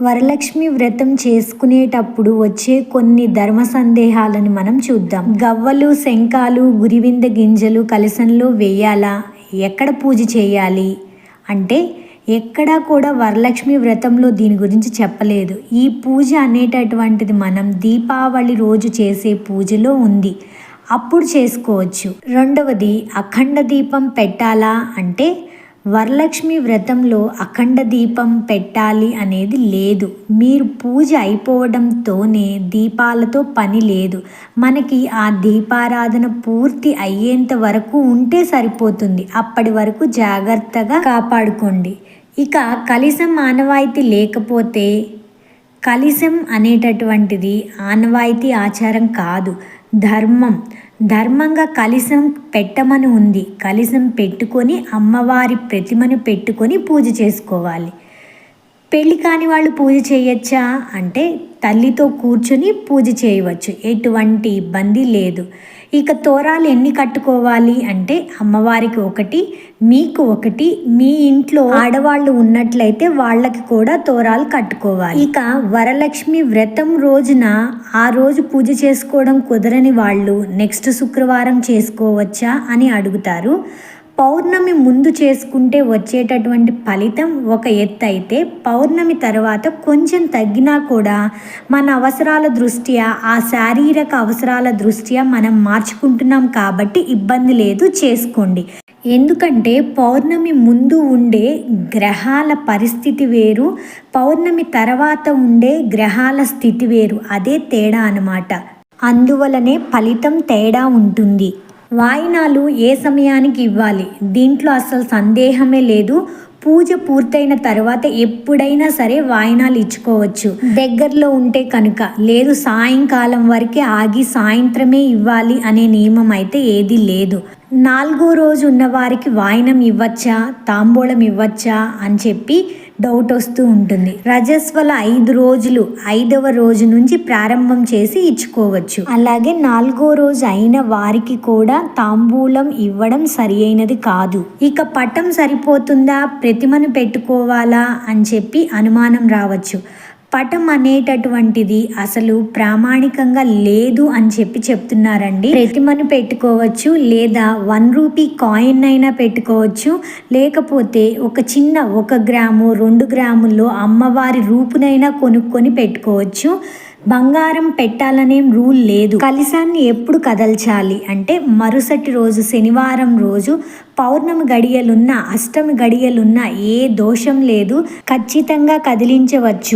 వరలక్ష్మి వ్రతం చేసుకునేటప్పుడు వచ్చే కొన్ని ధర్మ సందేహాలను మనం చూద్దాం. గవ్వలు శంఖాలు గురివింద గింజలు కలసంలో వేయాలా? ఎక్కడ పూజ చేయాలి? అంటే ఎక్కడా కూడా వరలక్ష్మి వ్రతంలో దీని గురించి చెప్పలేదు. ఈ పూజ అనేటటువంటిది మనం దీపావళి రోజు చేసే పూజలో ఉంది. అప్పుడు చేసుకోవచ్చు. రెండవది అఖండ దీపం పెట్టాలా? అంటే వరలక్ష్మి వ్రతంలో అఖండ దీపం పెట్టాలి అనేది లేదు. మీరు పూజ అయిపోవడంతోనే దీపాలతో పని లేదు. మనకి ఆ దీపారాధన పూర్తి అయ్యేంత వరకు ఉంటే సరిపోతుంది. అప్పటి వరకు జాగ్రత్తగా కాపాడుకోండి. ఇక కలిసం ఆనవాయితీ లేకపోతే కలిసం అనేటటువంటిది ఆనవాయితీ ఆచారం కాదు. ధర్మం. ధర్మంగా కలిసం పెట్టమని ఉంది. కలిసం పెట్టుకొని అమ్మవారి ప్రతిమను పెట్టుకొని పూజ చేసుకోవాలి. పెళ్ళి కాని వాళ్ళు పూజ చేయొచ్చా? అంటే తల్లితో కూర్చొని పూజ చేయవచ్చు. ఎటువంటి ఇబ్బంది లేదు. ఇక తోరాలు ఎన్ని కట్టుకోవాలి అంటే అమ్మవారికి ఒకటి మీకు ఒకటి మీ ఇంట్లో ఆడవాళ్ళు ఉన్నట్లయితే వాళ్ళకి కూడా తోరాలు కట్టుకోవాలి. ఇక వరలక్ష్మి వ్రతం రోజున ఆ రోజు పూజ చేసుకోవడం కుదరని వాళ్ళు నెక్స్ట్ శుక్రవారం చేసుకోవచ్చా అని అడుగుతారు. పౌర్ణమి ముందు చేసుకుంటే వచ్చేటటువంటి ఫలితం ఒక ఎత్తు అయితే పౌర్ణమి తర్వాత కొంచెం తగ్గినా కూడా మన అవసరాల దృష్ట్యా ఆ శారీరక అవసరాల దృష్ట్యా మనం మార్చుకుంటున్నాం కాబట్టి ఇబ్బంది లేదు చేసుకోండి. ఎందుకంటే పౌర్ణమి ముందు ఉండే గ్రహాల పరిస్థితి వేరు పౌర్ణమి తర్వాత ఉండే గ్రహాల స్థితి వేరు. అదే తేడా అనమాట అందువలనే ఫలితం తేడా ఉంటుంది. వాయినాలు ఏ సమయానికి ఇవ్వాలి? దీంట్లో అసలు సందేహమే లేదు. పూజ పూర్తయిన తర్వాత ఎప్పుడైనా సరే వాయినాలు ఇచ్చుకోవచ్చు. దగ్గరలో ఉంటే కనుక లేదు సాయంకాలం వరకే ఆగి సాయంత్రమే ఇవ్వాలి అనే నియమం అయితే ఏది లేదు. నాలుగో రోజు ఉన్న వారికి వాయినం ఇవ్వచ్చా? తాంబూలం ఇవ్వచ్చా? అని చెప్పి డౌట్ వస్తూ ఉంటుంది. రజస్వల ఐదు రోజులు ఐదవ రోజు నుంచి ప్రారంభం చేసి ఇచ్చుకోవచ్చు. అలాగే నాలుగో రోజు అయిన వారికి కూడా తాంబూలం ఇవ్వడం సరి అయినది కాదు. ఇక పటం సరిపోతుందా? ప్రతిమను పెట్టుకోవాలా? అని చెప్పి అనుమానం రావచ్చు. పటం అనేటటువంటిది అసలు ప్రామాణికంగా లేదు అని చెప్పి చెప్తున్నారండి. ప్రతిమను పెట్టుకోవచ్చు లేదా వన్ రూపీ కాయిన్ అయినా పెట్టుకోవచ్చు. లేకపోతే ఒక చిన్న ఒక గ్రాము రెండు గ్రాముల్లో అమ్మవారి రూపునైనా కొనుక్కొని పెట్టుకోవచ్చు. బంగారం పెట్టాలనేం రూల్ లేదు. కలిసాన్ని ఎప్పుడు కదల్చాలి అంటే మరుసటి రోజు శనివారం రోజు పౌర్ణమి గడియలున్న అష్టమి గడియలున్న ఏ దోషం లేదు. ఖచ్చితంగా కదిలించవచ్చు.